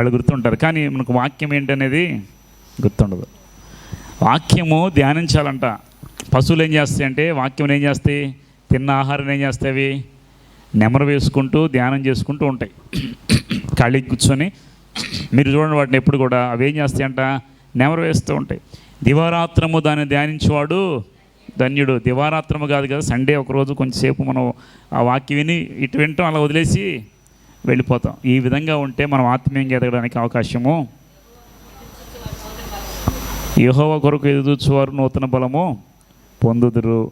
వాళ్ళు గుర్తుంటారు. కానీ మనకు వాక్యం ఏంటనేది గుర్తుండదు. వాక్యము ధ్యానించాలంట. పశువులు ఏం చేస్తాయంటే వాక్యం ఏం చేస్తాయి? తిన్న ఆహారం ఏం చేస్తాయి అవి? నెమరు వేసుకుంటూ ధ్యానం చేసుకుంటూ ఉంటాయి. ఖాళీ కూర్చొని మీరు చూడండి వాటిని ఎప్పుడు కూడా. అవి ఏం చేస్తాయంట? నెమరు వేస్తూ ఉంటాయి. దివారాత్రము దాన్ని ధ్యానించేవాడు ధన్యుడు. దివారాత్రము కాదు కదా సండే ఒకరోజు కొంచెంసేపు మనం ఆ వాక్యం విని ఇటు వింటాం అలా వదిలేసి వెళ్ళిపోతాం. ఈ విధంగా ఉంటే మనం ఆత్మీయంగా ఎదగడానికి అవకాశము? యహోవ కొరకు ఎదుర్చువారు నూతన బలము పొందుదురు.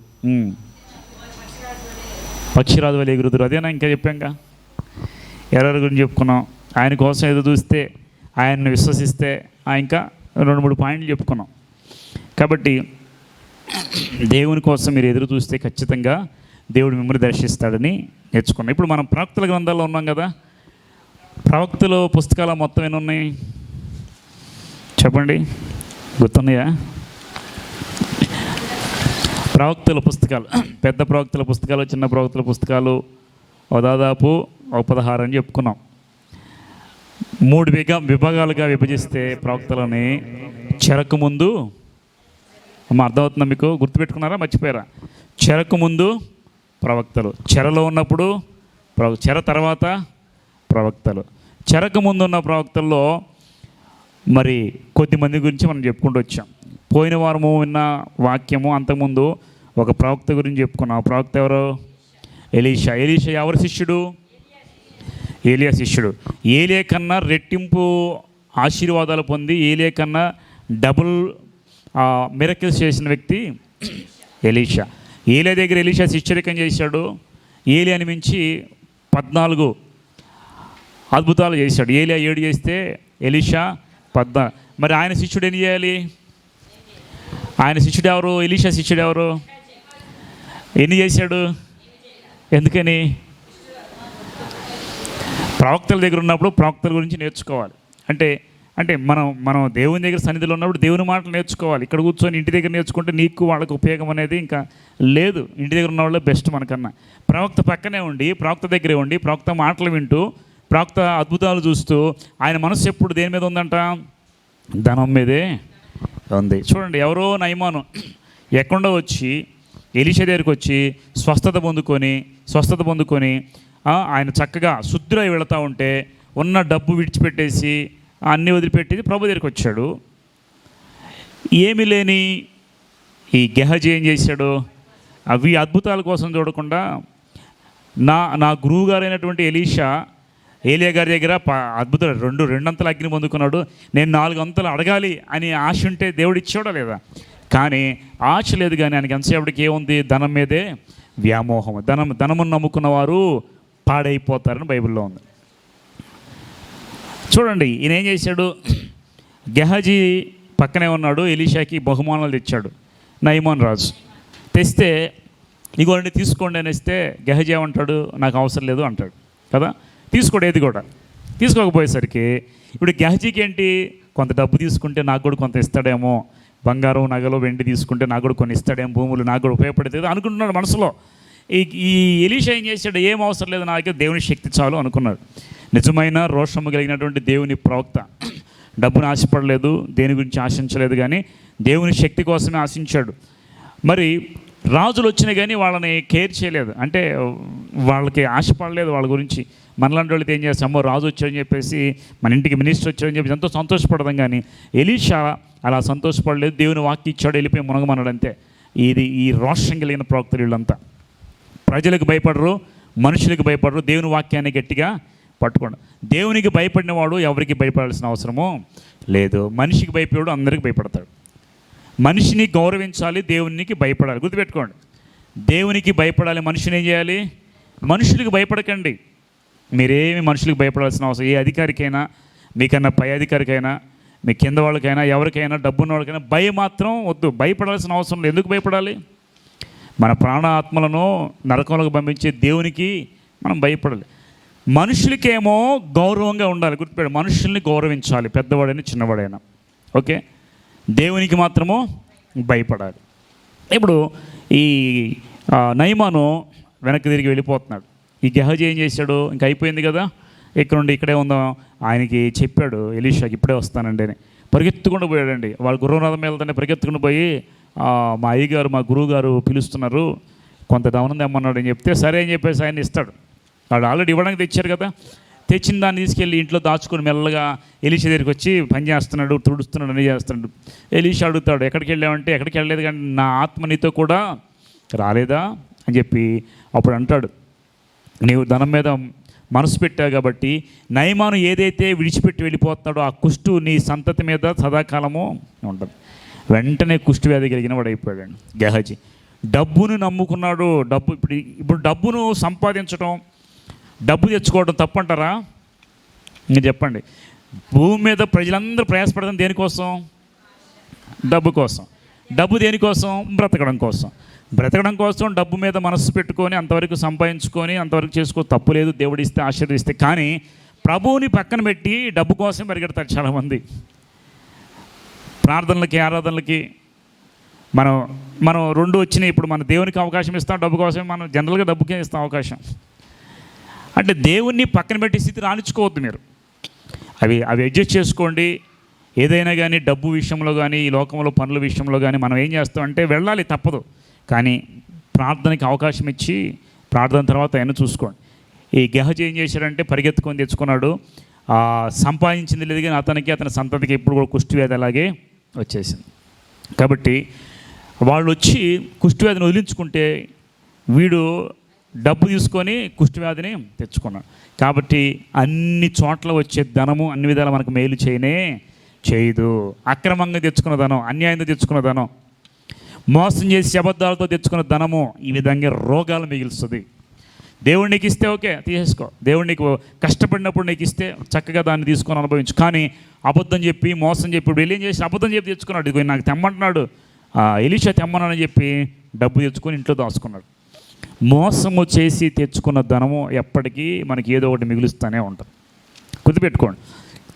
పక్షిరాజు వల్ల ఎగురుదురు. అదేనా ఇంకా చెప్పాంగా? ఎవరెవరి గురించి చెప్పుకున్నాం. ఆయన కోసం ఎదురు చూస్తే ఆయన్ని విశ్వసిస్తే ఇంకా రెండు మూడు పాయింట్లు చెప్పుకున్నాం. కాబట్టి దేవుని కోసం మీరు ఎదురు చూస్తే ఖచ్చితంగా దేవుడు మిమ్మల్ని దర్శిస్తాడని నేర్చుకున్నాం. ఇప్పుడు మనం ప్రవక్తల గ్రంథాల్లో ఉన్నాం కదా? ప్రవక్తల పుస్తకాలు మొత్తం ఎన్ని ఉన్నాయి చెప్పండి. గుర్తున్నాయా ప్రవక్తల పుస్తకాలు. పెద్ద ప్రవక్తల పుస్తకాలు చిన్న ప్రవక్తల పుస్తకాలు ఓ దాదాపు ఒక పదహారు అని చెప్పుకున్నాం. మూడు విగా విభాగాలుగా విభజిస్తే ప్రవక్తలని చెరకు ముందు అమ్మ అర్థమవుతుందా మీకు? గుర్తుపెట్టుకున్నారా? మర్చిపోయారా? చెరకు ముందు ప్రవక్తలు. చెరలో ఉన్నప్పుడు ప్రవ చెర తర్వాత ప్రవక్తలు. చెరకు ముందు ఉన్న ప్రవక్తల్లో మరి కొద్దిమంది గురించి మనం చెప్పుకుంటూ వచ్చాం. పోయిన వారము విన్న వాక్యము అంతకుముందు ఒక ప్రవక్త గురించి చెప్పుకున్నాం. ఆ ప్రవక్త ఎవరు? ఎలీషా. ఎలీషా ఎవరి శిష్యుడు? ఏలియా శిష్యుడు. ఏలియా కన్నా రెట్టింపు ఆశీర్వాదాలు పొంది ఏలియా కన్నా డబుల్ మిరకిల్స్ చేసిన వ్యక్తి ఎలీషా. ఏలియా దగ్గర ఎలీషా శిష్యరికం చేశాడు. ఏలియాని మించి పద్నాలుగు అద్భుతాలు చేశాడు. ఏలియా ఏడు చేస్తే ఎలీషా పద్నా మరి ఆయన శిష్యుడు ఏం చేయాలి? ఆయన శిష్యుడు ఎవరు? ఎలీషా శిష్యుడు ఎవరు? ఎన్ని చేశాడు? ఎందుకని? ప్రవక్తల దగ్గర ఉన్నప్పుడు ప్రవక్తల గురించి నేర్చుకోవాలి. అంటే అంటే మనం మనం దేవుని దగ్గర సన్నిధిలో ఉన్నప్పుడు దేవుని మాటలు నేర్చుకోవాలి. ఇక్కడ కూర్చొని ఇంటి దగ్గర నేర్చుకుంటే నీకు వాళ్ళకి ఉపయోగం అనేది ఇంకా లేదు. ఇంటి దగ్గర ఉన్న వాళ్ళే బెస్ట్ మనకన్నా. ప్రవక్త పక్కనే ఉండి ప్రవక్త దగ్గరే ఉండి ప్రవక్త మాటలు వింటూ ప్రవక్త అద్భుతాలు చూస్తూ ఆయన మనసు ఎప్పుడు దేని మీద ఉందంట? ధనం మీదే ఉంది. చూడండి ఎవరో నయమాను ఎక్కడో వచ్చి ఎలిషా దగ్గరికి వచ్చి స్వస్థత పొందుకొని స్వస్థత పొందుకొని ఆయన చక్కగా శుద్ధిలో వెళుతూ ఉంటే ఉన్న డబ్బు విడిచిపెట్టేసి అన్నీ వదిలిపెట్టి ప్రభు దగ్గరికి వచ్చాడు. ఏమి లేని ఈ గెహజీ ఏం చేశాడు? అవి అద్భుతాల కోసం చూడకుండా నా నా గురువు గారైనటువంటి ఎలీషా ఏలియా గారి దగ్గర ప- అద్భుతాలు రెండు రెండంతలు అగ్ని పొందుకున్నాడు. నేను నాలుగు అంతలు అడగాలి అని ఆశ ఉంటే దేవుడు ఇచ్చాడా లేదా? కానీ ఆశ లేదు కానీ ఆయనకి ఎంతసేపటికి ఏముంది? ధనం మీదే వ్యామోహం. ధనం ధనమును నమ్ముకున్న వారు పాడైపోతారని బైబిల్లో ఉంది. చూడండి ఈయన ఏం చేశాడు? గెహజీ పక్కనే ఉన్నాడు ఎలీషాకి బహుమానాలు తెచ్చాడు నైమాన్ రాజు. తెస్తే ఇగోండి తీసుకోండి అని ఇస్తే గెహజీ ఏమంటాడు? నాకు అవసరం లేదు అంటాడు కదా? తీసుకోడు ఏది కూడా. తీసుకోకపోయేసరికి ఇప్పుడు గెహజీకి ఏంటి కొంత డబ్బు తీసుకుంటే నాకు కూడా కొంత ఇస్తాడేమో. బంగారం నగలు వెండి తీసుకుంటే నాకు కూడా కొన్ని ఇస్తాడేమో. భూములు నాకు కూడా ఉపయోగపడుతుంది అనుకుంటున్నాడు మనసులో. ఈ ఈ ఎలీషా ఏం చేశాడు? ఏం అవసరం లేదు నాకు దేవుని శక్తి చాలు అనుకున్నాడు. నిజమైన రోషము కలిగినటువంటి దేవుని ప్రవక్త. డబ్బును ఆశపడలేదు దేని గురించి ఆశించలేదు కానీ దేవుని శక్తి కోసమే ఆశించాడు. మరి రాజులు వచ్చినా కానీ వాళ్ళని కేర్ చేయలేదు. అంటే వాళ్ళకి ఆశపడలేదు వాళ్ళ గురించి. మనలాంటి వాళ్ళకి ఏం చేస్తామో రాజు వచ్చారని చెప్పేసి మన ఇంటికి మినిస్టర్ వచ్చారని చెప్పేసి ఎంతో సంతోషపడదాం కానీ ఎలీషా అలా సంతోషపడలేదు. దేవుని వాక్య ఇచ్చాడు వెళ్ళిపోయి మునగమన్నాడు అంతే. ఇది ఈ రోషం కలిగిన ప్రవక్తలు వీళ్ళంతా. ప్రజలకు భయపడరు మనుషులకు భయపడరు. దేవుని వాక్యాన్ని గట్టిగా పట్టుకోండి. దేవునికి భయపడిన వాడు ఎవరికి భయపడాల్సిన అవసరము లేదు. మనిషికి భయపడు అందరికి భయపడతాడు. మనిషిని గౌరవించాలి దేవునికి భయపడాలి. గుర్తుపెట్టుకోండి. దేవునికి భయపడాలి మనిషిని ఏం చేయాలి? మనుషులకు భయపడకండి. మీరేమి మనుషులకు భయపడాల్సిన అవసరం? ఏ అధికారికైనా మీకన్నా పై అధికారికైనా మీ కింద వాళ్ళకైనా ఎవరికైనా డబ్బున్న వాళ్ళకైనా భయం మాత్రం వద్దు. భయపడాల్సిన అవసరం లేదు. ఎందుకు భయపడాలి? మన ప్రాణ ఆత్మలను నరకంలోకి పంపించే దేవునికి మనం భయపడాలి. మనుషులకేమో గౌరవంగా ఉండాలి. గుర్తుపెట్టు మనుషుల్ని గౌరవించాలి. పెద్దవాడైనా చిన్నవాడైనా. ఓకే? దేవునికి మాత్రము భయపడాలి. ఇప్పుడు ఈ నయమాను వెనక్కి తిరిగి వెళ్ళిపోతున్నాడు. ఈ గెహజ్ ఏం చేశాడు? ఇంక అయిపోయింది కదా? ఇక్కడ నుండి ఇక్కడే ఉందాం. ఆయనకి చెప్పాడు ఎలీషాకి ఇప్పుడే వస్తానండి అని. పరిగెత్తుకుండా పోయాడండి. వాళ్ళు గురువునాథం వెళ్తానే పరిగెత్తుకుండా పోయి మా అయ్యగారు మా గురువు గారు పిలుస్తున్నారు. కొంత దవనం తెమ్మన్నాడు అని చెప్తే సరే అని చెప్పేసి ఆయన ఇస్తాడు. వాడు ఆల్రెడీ ఇవ్వడానికి తెచ్చారు కదా. తెచ్చిన దాన్ని తీసుకెళ్ళి ఇంట్లో దాచుకొని మెల్లగా ఎలీషా దగ్గరికి వచ్చి పని చేస్తున్నాడు తుడుస్తున్నాడు అని చేస్తున్నాడు. ఎలీషా అడుగుతాడు ఎక్కడికి వెళ్ళామంటే ఎక్కడికి వెళ్ళలేదు కానీ నా ఆత్మ నీతో కూడా రాలేదా? అని చెప్పి అప్పుడు అంటాడు. నీవు ధనం మీద మనసు పెట్టావు కాబట్టి నయమాను ఏదైతే విడిచిపెట్టి వెళ్ళిపోతున్నాడో ఆ కుష్టు నీ సంతతి మీద సదాకాలము ఉంటుంది. వెంటనే కుష్టు వ్యాధి కలిగిన వాడు అయిపోయాడు గెహజీ. డబ్బును నమ్ముకున్నాడు డబ్బు ఇప్పుడు ఇప్పుడు డబ్బును సంపాదించడం డబ్బు తెచ్చుకోవడం తప్పంటారా? మీరు చెప్పండి. భూమి మీద ప్రజలందరూ ప్రయాసపడడం దేనికోసం? డబ్బు కోసం. డబ్బు దేనికోసం? బ్రతకడం కోసం. బ్రతకడం కోసం డబ్బు మీద మనస్సు పెట్టుకొని అంతవరకు సంపాదించుకొని అంతవరకు చేసుకో తప్పు లేదు దేవుడు ఇస్తే ఆశీర్వదిస్తే. కానీ ప్రభువుని పక్కన పెట్టి డబ్బు కోసం పరిగెడతారు చాలామంది. ప్రార్థనలకి ఆరాధనలకి మనం మనం రెండు వచ్చినాయి. ఇప్పుడు మన దేవునికి అవకాశం ఇస్తాం డబ్బు కోసం మనం జనరల్గా డబ్బుకే ఇస్తాం అవకాశం. అంటే దేవుణ్ణి పక్కన పెట్టి స్థితి రాణించుకోవద్దు మీరు. అవి అవి అడ్జస్ట్ చేసుకోండి. ఏదైనా కానీ డబ్బు విషయంలో కానీ ఈ లోకంలో పనుల విషయంలో కానీ మనం ఏం చేస్తామంటే వెళ్ళాలి తప్పదు. కానీ ప్రార్థనకి అవకాశం ఇచ్చి ప్రార్థన తర్వాత ఆయన చూసుకోండి. ఈ గెహజ్ ఏం చేశాడంటే పరిగెత్తుకొని తెచ్చుకున్నాడు. సంపాదించింది లేదు కానీ అతనికి అతని సంతతికి ఎప్పుడు కూడా కుష్టి అలాగే వచ్చేసింది. కాబట్టి వాళ్ళు వచ్చి కుష్టి వ్యాధిని వదిలించుకుంటే వీడు డబ్బు తీసుకొని కుష్ఠవ్యాధిని తెచ్చుకున్నాడు కాబట్టి అన్ని చోట్ల వచ్చే ధనము అన్ని విధాలు మనకు మేలు చేయనే చేయదు. అక్రమంగా తెచ్చుకున్న ధనం అన్యాయంగా తెచ్చుకున్న ధనం మోసం చేసి అబద్ధాలతో తెచ్చుకున్న ధనము ఈ విధంగా రోగాలు మిగులుస్తుంది. దేవుడు నీకు ఇస్తే ఓకే తీసేసుకో. దేవుడు నీకు కష్టపడినప్పుడు నీకు ఇస్తే చక్కగా దాన్ని తీసుకొని అనుభవించు. కానీ అబద్ధం చెప్పి మోసం చెప్పి వెళ్ళి ఏం చేసి అబద్ధం చెప్పి తెచ్చుకున్నాడు? ఇదిగో నాకు తెమ్మంటున్నాడు. ఆ, తెమ్మనని చెప్పి డబ్బు తెచ్చుకొని ఇంట్లో దాచుకున్నాడు. మోసము చేసి తెచ్చుకున్న ధనము ఎప్పటికీ మనకి ఏదో ఒకటి మిగులుస్తూనే ఉంటుంది. గుర్తుపెట్టుకోండి.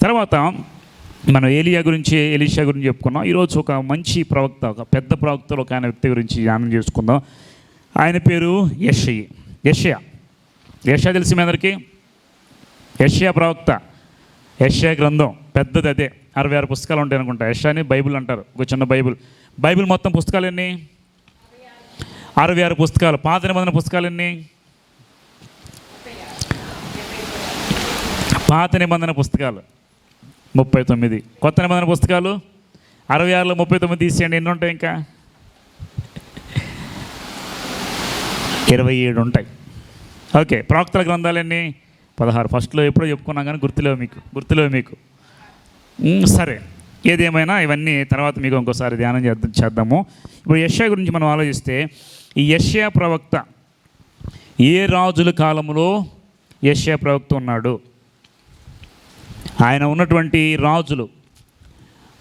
తర్వాత మనం ఏలియా గురించి ఎలీషా గురించి చెప్పుకున్నాం. ఈరోజు ఒక మంచి ప్రవక్త ఒక పెద్ద ప్రవక్తలో ఒక ఆయన వ్యక్తి గురించి ధ్యానం చేసుకుందాం. ఆయన పేరు యషయి. యషయా. యషయా తెలిసి మీ అందరికీ? యషయా ప్రవక్త. యషయా గ్రంథం పెద్దది అదే. అరవై ఆరు పుస్తకాలు ఉంటాయి అనుకుంటా. యషయాని బైబిల్ అంటారు. ఒక చిన్న బైబిల్. బైబిల్ మొత్తం పుస్తకాలు ఎన్ని? అరవై ఆరు పుస్తకాలు పాత నిబంధన పుస్తకాలు ఎన్ని? పాత నిబంధన పుస్తకాలు ముప్పై తొమ్మిది. కొత్త నిబంధన పుస్తకాలు అరవై ఆరులో ముప్పై తొమ్మిది తీసేయండి. ఎన్ని ఉంటాయి ఇంకా? ఇరవై ఏడు ఉంటాయి. ఓకే ప్రవక్తల గ్రంథాలన్నీ పదహారు. ఫస్ట్లో ఎప్పుడో చెప్పుకున్నాం కానీ గుర్తులేవు మీకు గుర్తులేవు మీకు. సరే ఏదేమైనా ఇవన్నీ తర్వాత మీకు ఇంకోసారి ధ్యానం చేద్దాం చేద్దాము. ఇప్పుడు యష్యా గురించి మనం ఆలోచిస్తే ఈ యష్యా ప్రవక్త ఏ రాజుల కాలంలో యష్యా ప్రవక్త ఉన్నాడు? ఆయన ఉన్నటువంటి రాజులు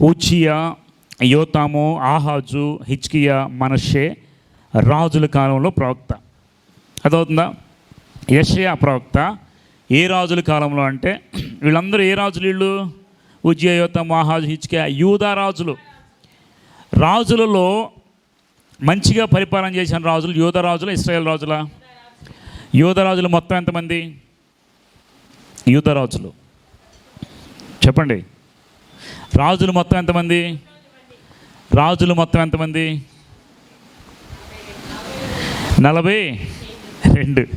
ఉచియా యోతాము ఆహాజు హిచ్కియా మనషే రాజుల కాలంలో ప్రవక్త. అదవుతుందా యషయా ప్రవక్త ఏ రాజుల కాలంలో అంటే వీళ్ళందరూ ఏ రాజులు వీళ్ళు? ఉజ్జయ యోతాము ఆహాజు హిచ్కియా యూదా రాజులు. రాజులలో మంచిగా పరిపాలన చేసిన రాజులు యూద రాజుల ఇస్రాయేల్ రాజుల? యూద రాజులు మొత్తం ఎంతమంది? యూద రాజులు. చెప్పండి. రాజులు మొత్తం ఎంతమంది? రాజులు మొత్తం ఎంతమంది? నలభై రెండు.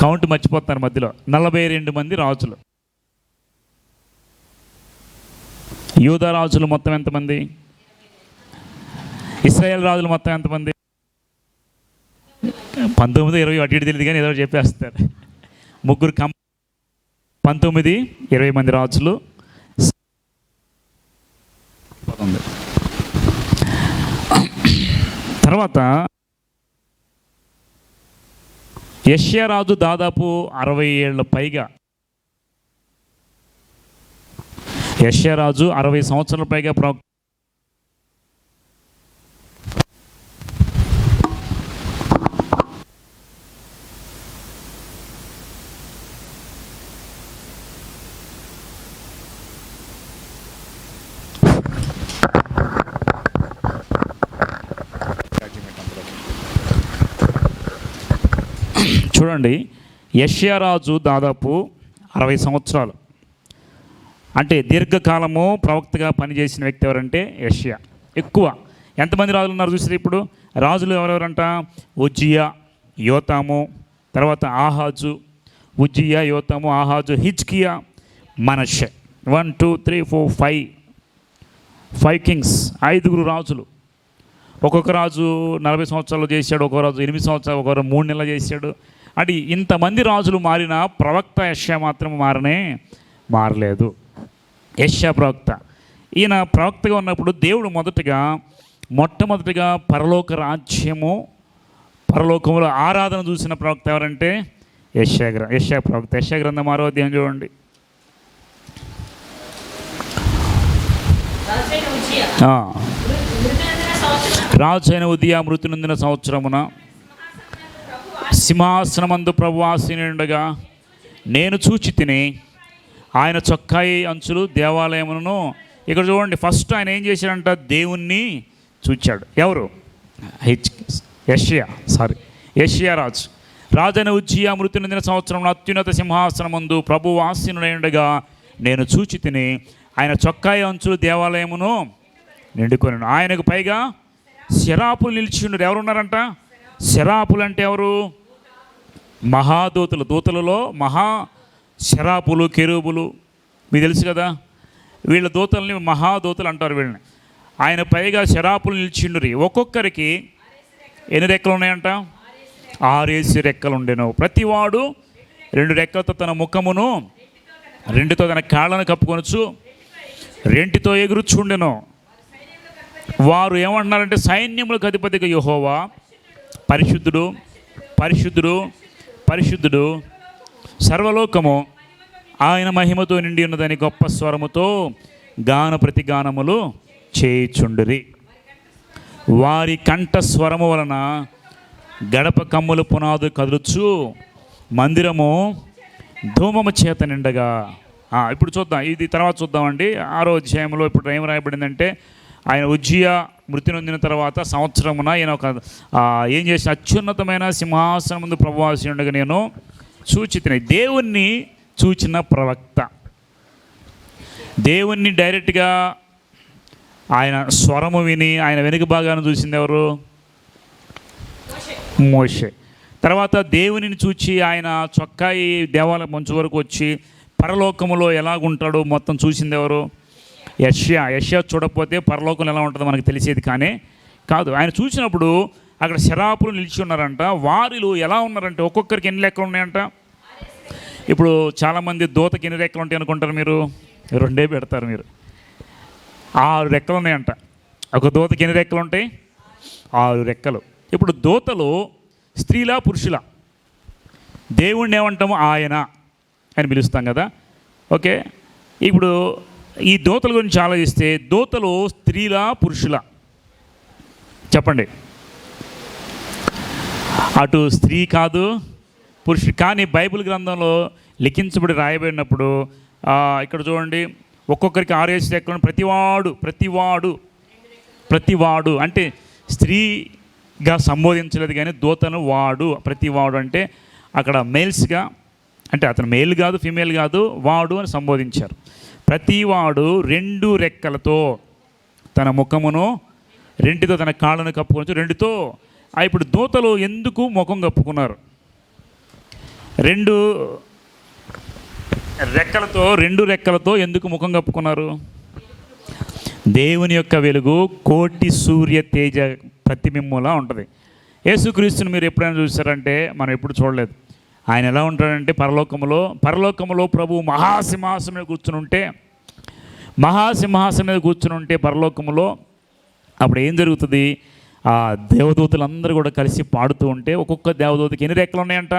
కౌంట్ మర్చిపోతున్నారు మధ్యలో. నలభై రెండు మంది రాజులు. యూద రాజులు మొత్తం ఎంతమంది? ఇస్రాయేల్ రాజులు మొత్తం ఎంతమంది? పంతొమ్మిది ఇరవై అటు ఇటు తెలియదు కానీ ఏదో చెప్పేస్తారు. ముగ్గురు కం పంతొమ్మిది ఇరవై మంది రాజులు. తర్వాత యష్యా రాజు దాదాపు అరవై ఏళ్ళ పైగా. యష్యా రాజు అరవై సంవత్సరాల పైగా చూడండి యష్యా రాజు దాదాపు అరవై సంవత్సరాలు. అంటే దీర్ఘకాలము ప్రవక్తగా పనిచేసిన వ్యక్తి ఎవరంటే యష్యా. ఎక్కువ. ఎంతమంది రాజులు ఉన్నారు చూసారు ఇప్పుడు? రాజులు ఎవరెవరంట? ఉజ్జియా యోతాము తర్వాత ఆహాజు Uzziah Jotham Ahaz Hezekiah Manasseh one two three four five. Five kings ఐదుగురు రాజులు. ఒక్కొక్క రాజు నలభై సంవత్సరాలు చేశాడు ఒక్కొక్క రాజు ఎనిమిది సంవత్సరాలు ఒక్కొక్క మూడు నెలలు చేశాడు. అది ఇంతమంది రాజులు మారిన ప్రవక్త యష్యా మాత్రం మారనే మారలేదు. యష్యా ప్రవక్త. ఈయన ప్రవక్తగా ఉన్నప్పుడు దేవుడు మొదటగా మొట్టమొదటిగా పరలోక రాజ్యము పరలోకంలో ఆరాధన చూసిన ప్రవక్త ఎవరంటే యష్యా గ్ర యష్యా ప్రవక్త. యష్యా గ్రంథం ఆరో అధ్యాయం చూడండి. రాజైన రాజు అయిన ఉదయ మృతి నొందిన సంవత్సరమున సింహాసనమందు ప్రభు ఆసీనుండగా నేను చూచి తిని ఆయన చొక్కాయి అంచులు దేవాలయమును ఇక్కడ చూడండి ఫస్ట్ ఆయన ఏం చేశాడంట? దేవుణ్ణి చూచాడు. ఎవరు? హెచ్ యష్యా. సారీ. యష్యా రాజు. రాజైన ఉజ్జియా మృతి నొందిన సంవత్సరం అత్యున్నత సింహాసనమందు ప్రభు ఆసీనుడైండగా నేను చూచి తిని ఆయన చొక్కాయి అంచులు దేవాలయమును నిండుకొని ఆయనకు పైగా శరాపులు నిలిచిండు ఎవరున్నారంట? శరాపులు అంటే ఎవరు? మహాదూతలు. దూతలలో మహా శరాపులు కెరూబులు. మీకు తెలుసు కదా? వీళ్ళ దూతల్ని మహాదూతలు అంటారు వీళ్ళని. ఆయన పైగా శరాపులు నిలిచిండ్రి. ఒక్కొక్కరికి ఎన్ని రెక్కలు ఉన్నాయంట? ఆరేసి రెక్కలు ఉండేను. ప్రతివాడు రెండు రెక్కలతో తన ముఖమును రెండుతో తన కాళ్ళను కప్పుకొనొచ్చు రెంటితో ఎగురుచుండెను. వారు ఏమంటున్నారంటే సైన్యములకు అధిపతిగా యుహోవా పరిశుద్ధుడు పరిశుద్ధుడు పరిశుద్ధుడు సర్వలోకము ఆయన మహిమతో నిండి ఉన్నదని గొప్ప స్వరముతో గాన ప్రతిగానములు చేయుచుండిరి. వారి కంఠ స్వరము వలన గడప కమ్ములు పునాదు కదులుచు మందిరము ధూమము చేత నిండగా. ఇప్పుడు చూద్దాం ఇది తర్వాత చూద్దామండి. ఆరో అధ్యాయంలో ఇప్పుడు ఏం రాయబడిందంటే ఆయన ఉజ్జియా మృతి నొందిన తర్వాత సంవత్సరమున ఆయన ఒక ఏం చేసిన అత్యున్నతమైన సింహాసనం ముందు ప్రభువాసి ఉండగా నేను సూచితిని. దేవుణ్ణి చూచిన ప్రవక్త. దేవుణ్ణి డైరెక్ట్గా ఆయన స్వరము విని ఆయన వెనుక భాగాన్ని చూసింది ఎవరు? మోషే. తర్వాత దేవునిని చూచి ఆయన చొక్కాయి దేవాలయం మంచు వరకు వచ్చి పరలోకములో ఎలాగుంటాడో మొత్తం చూసింది ఎవరు? యష్యా యష్యా చూడకపోతే పరలోకం ఎలా ఉంటుందో మనకు తెలిసేది కానీ కాదు. ఆయన చూసినప్పుడు అక్కడ శరాపులు నిలిచి ఉన్నారంట. వారిలో ఎలా ఉన్నారంటే ఒక్కొక్కరికి ఎన్ని లెక్కలు ఉన్నాయంట? ఇప్పుడు చాలామంది దూతకి ఎన్ని రెక్కలు ఉంటాయి అనుకుంటారు మీరు? రెండే పెడతారు మీరు. ఆరు రెక్కలు ఉన్నాయంట. ఒక దూతకి ఎన్ని రెక్కలు ఉంటాయి? ఆరు రెక్కలు ఇప్పుడు దూతలు స్త్రీలా పురుషులా? దేవుణ్ణి ఏమంటాము? ఆయన అని పిలుస్తాం కదా. ఓకే? ఇప్పుడు ఈ దూతల గురించి ఆలోచిస్తే దోతలు స్త్రీలా పురుషులా? చెప్పండి. అటు స్త్రీ కాదు పురుషుడు. కానీ బైబిల్ గ్రంథంలో లిఖించబడి రాయబడినప్పుడు ఇక్కడ చూడండి ఒక్కొక్కరికి ఆరేసి రెక్కలను ప్రతివాడు ప్రతివాడు ప్రతివాడు. అంటే స్త్రీగా సంబోధించలేదు కానీ దూతను వాడు ప్రతివాడు అంటే అక్కడ మేల్స్గా అంటే అతను మేల్ కాదు ఫీమేల్ కాదు వాడు అని సంబోధించారు. ప్రతివాడు రెండు రెక్కలతో తన ముఖమును రెంటితో తన కాళ్ళను కప్పుకొని రెండుతో ఇప్పుడు దూతలు ఎందుకు ముఖం కప్పుకున్నారు? రెండు రెక్కలతో రెండు రెక్కలతో ఎందుకు ముఖం కప్పుకున్నారు? దేవుని యొక్క వెలుగు కోటి సూర్య తేజ ప్రతిబింబంలా ఉంటుంది. యేసుక్రీస్తుని మీరు ఎప్పుడైనా చూసారంటే మనం ఎప్పుడు చూడలేదు. ఆయన ఎలా ఉంటాడంటే పరలోకములో పరలోకములో ప్రభు మహాసింహాసనం మీద కూర్చుని ఉంటే మహాసింహాసనం మీద కూర్చుని ఉంటే పరలోకములో అప్పుడు ఏం జరుగుతుంది? ఆ దేవదూతలందరూ కూడా కలిసి పాడుతూ ఉంటే ఒక్కొక్క దేవదూతకి ఎన్ని రెక్కలు ఉన్నాయంట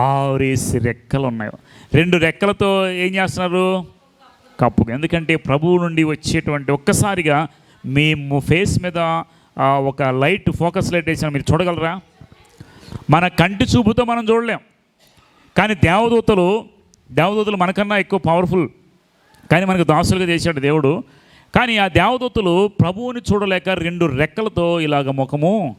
ఆరేసి రెక్కలు ఉన్నాయి రెండు రెక్కలతో ఏం చేస్తున్నారు? కప్పు ఎందుకంటే ప్రభువు నుండి వచ్చేటువంటి ఒక్కసారిగా మేము ఫేస్ మీద ఒక లైట్ ఫోకస్ లైట్ వేసిన మీరు చూడగలరా? మన కంటి చూపుతో మనం చూడలేం. కానీ దేవదూతలు దేవదూతలు మనకన్నా ఎక్కువ పవర్ఫుల్ కానీ మనకు దాసులుగా చేశాడు దేవుడు. కానీ ఆ దేవదూతలు ప్రభువుని చూడలేక రెండు రెక్కలతో ఇలాగ ముఖము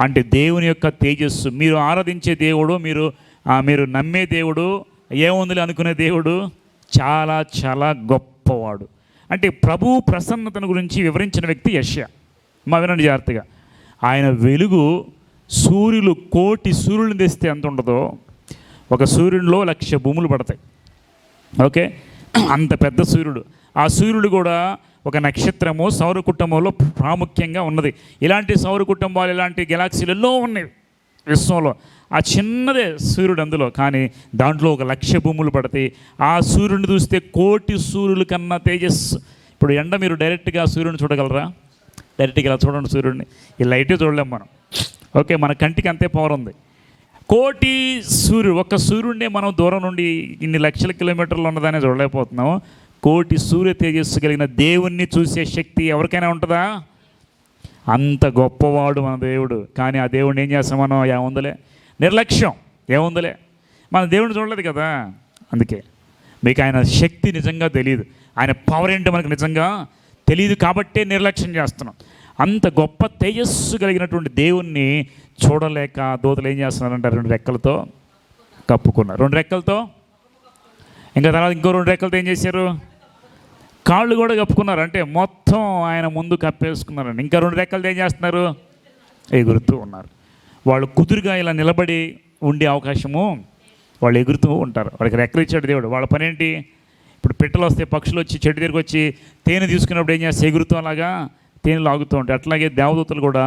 అంటే దేవుని యొక్క తేజస్సు. మీరు ఆరాధించే దేవుడు మీరు మీరు నమ్మే దేవుడు ఏముందిలే అనుకునే దేవుడు? చాలా చాలా గొప్పవాడు. అంటే ప్రభు ప్రసన్నతను గురించి వివరించిన వ్యక్తి యష్యా. మా వినండి జాగ్రత్తగా. ఆయన వెలుగు సూర్యులు కోటి సూర్యులను తెస్తే ఎంత ఉండదో ఒక సూర్యునిలో లక్ష భూములు పడతాయి. ఓకే? అంత పెద్ద సూర్యుడు. ఆ సూర్యుడు కూడా ఒక నక్షత్రము సౌర కుటుంబంలో ప్రాముఖ్యంగా ఉన్నది. ఇలాంటి సౌర కుటుంబాలు ఇలాంటి గెలాక్సీలు ఎన్నో ఉన్నాయి విశ్వంలో. ఆ చిన్నదే సూర్యుడు అందులో. కానీ దాంట్లో ఒక లక్ష భూములు పడతాయి. ఆ సూర్యుడిని చూస్తే కోటి సూర్యుల కన్నా తేజస్సు ఇప్పుడు ఎండ మీరు డైరెక్ట్గా సూర్యుడిని చూడగలరా? డైరెక్ట్గా ఇలా చూడండి సూర్యుడిని. ఈ లైటే చూడలేం మనం. ఓకే? మన కంటికి అంతే పవర్ ఉంది. కోటి సూర్యుడు ఒక సూర్యుడినే మనం దూరం నుండి ఇన్ని లక్షల కిలోమీటర్లు ఉన్నదానే చూడలేకపోతున్నాం కోటి సూర్య తేజస్సు కలిగిన దేవుణ్ణి చూసే శక్తి ఎవరికైనా ఉంటుందా? అంత గొప్పవాడు మన దేవుడు. కానీ ఆ దేవుడిని ఏం చేస్తాం మనం? ఏముందలే? నిర్లక్ష్యం. ఏముందలే? మన దేవుడిని చూడలేదు కదా? అందుకే మీకు ఆయన శక్తి నిజంగా తెలియదు ఆయన పవర్ ఏంటో మనకు నిజంగా తెలియదు కాబట్టే నిర్లక్ష్యం చేస్తున్నాం. అంత గొప్ప తేజస్సు కలిగినటువంటి దేవుణ్ణి చూడలేక దూతలు ఏం చేస్తున్నారంటే రెండు రెక్కలతో కప్పుకున్నారు. రెండు రెక్కలతో? ఇంకా తర్వాత ఇంకో రెండు రెక్కలతో ఏం చేశారు? కాళ్ళు కూడా కప్పుకున్నారు. అంటే మొత్తం ఆయన ముందు కప్పేసుకున్నారండి. ఇంకా రెండు రెక్కలతో ఏం చేస్తున్నారు? ఎగురుతూ ఉన్నారు. వాళ్ళు కుదురుగా ఇలా నిలబడి ఉండే అవకాశము వాళ్ళు ఎగురుతూ ఉంటారు. వాళ్ళకి రెక్కలు ఇచ్చాడు దేవుడు. వాళ్ళ పని ఏంటి? ఇప్పుడు పిట్టలు వస్తే పక్షులు వచ్చి చెట్టు దగ్గరికి వచ్చి తేనె తీసుకున్నప్పుడు ఏం చేస్తే ఎగురుతూ అలాగా తేనె లాగుతూ ఉంటాయి. అట్లాగే దేవదూతలు కూడా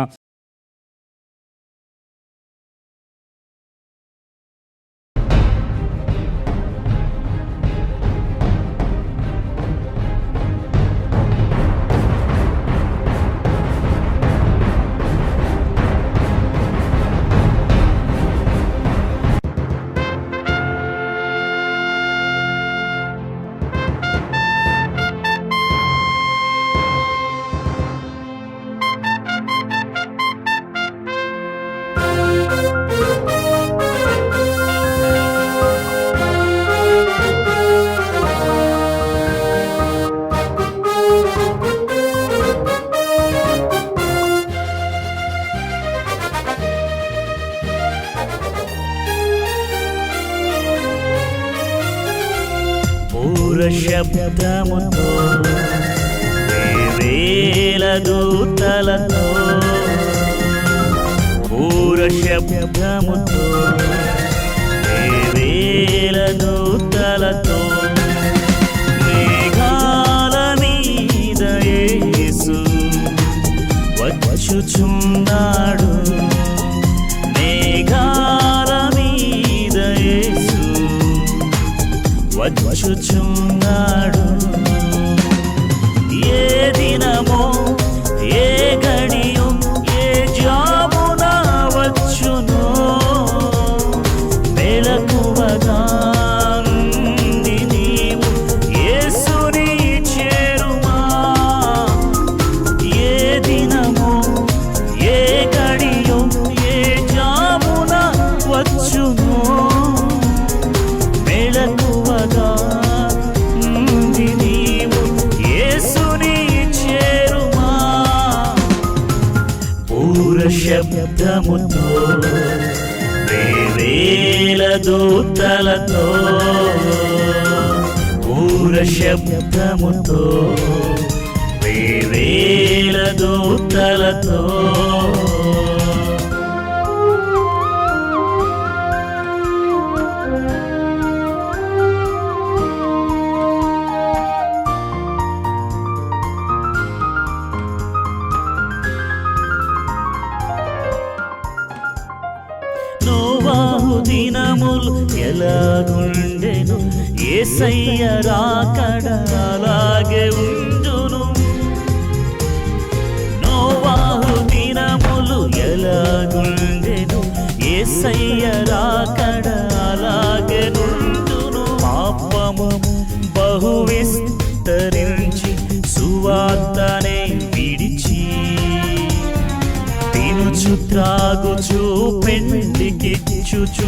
పూర శబ్దముతో వేల దూతలతో పూర శబ్దముతో వేల దూతలతో మేఘాల మీద యేసు వచ్చుచున్నాడు. శబ్దముతో వేవేల దూతలతో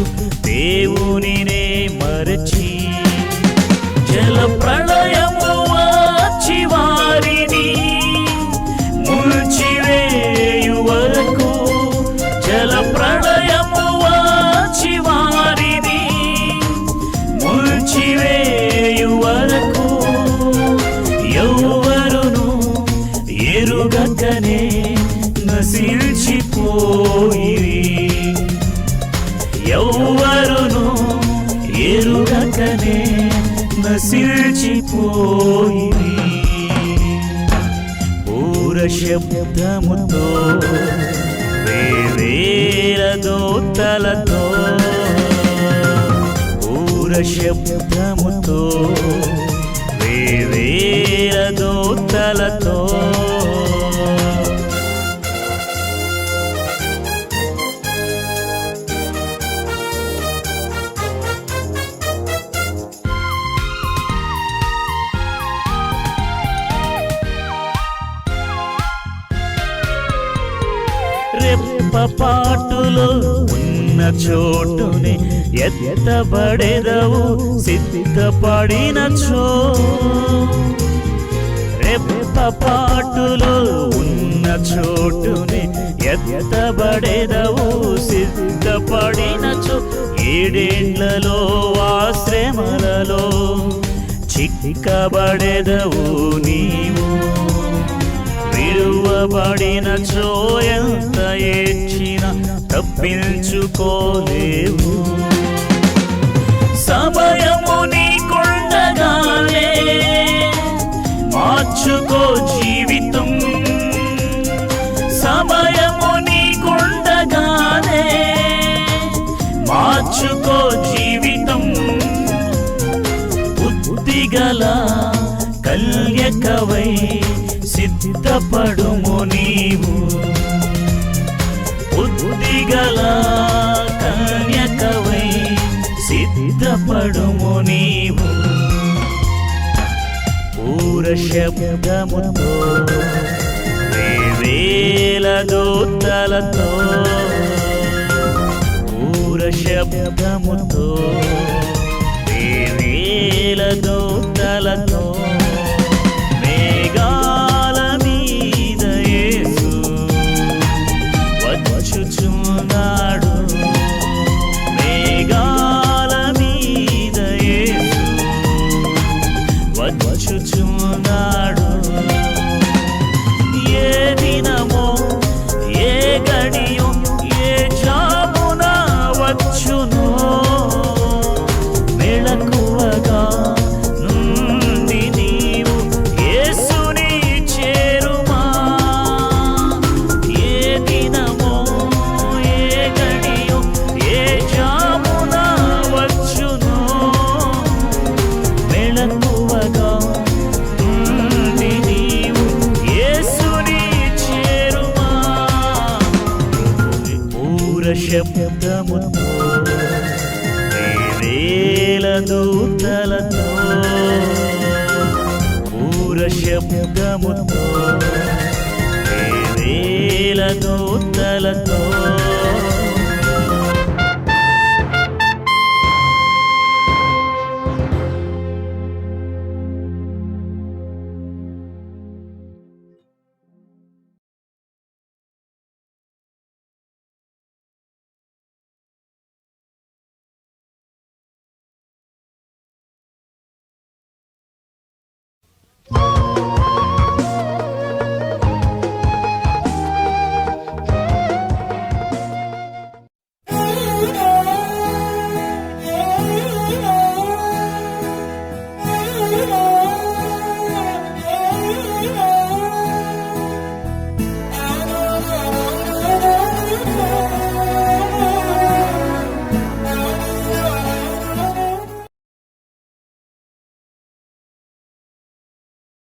పెండికిచ్చుచు శబ్దముతో వేవేల దోతలతో పూర శబ్దముతో వేవేల దోతలతో మనసులో ఉన్న చోటుని ఎత్తబడెదవు సిద్ధపడిన చో రెప్పపాటులో ఉన్న చోటుని ఎత్తబడెదవు సిద్ధపడిన చో. ఏడేండ్లలో ఆశ్రమలలో చిక్కబడేదవు నీవు. విడువబడిన చోయంత ఏడ్చిన తప్పించుకోలేవు సమయము నీకుండగానే మార్చుకో జీవితం. సమయము నీకుండగానే మార్చుకో జీవితం. బుద్ధిగల కల్యకవై సిద్ధపడుము నీవు. గల కన్యకవై సిద్ధపడుము నీవు. పూర వేల దూతలతో పూర వేల దూతలతో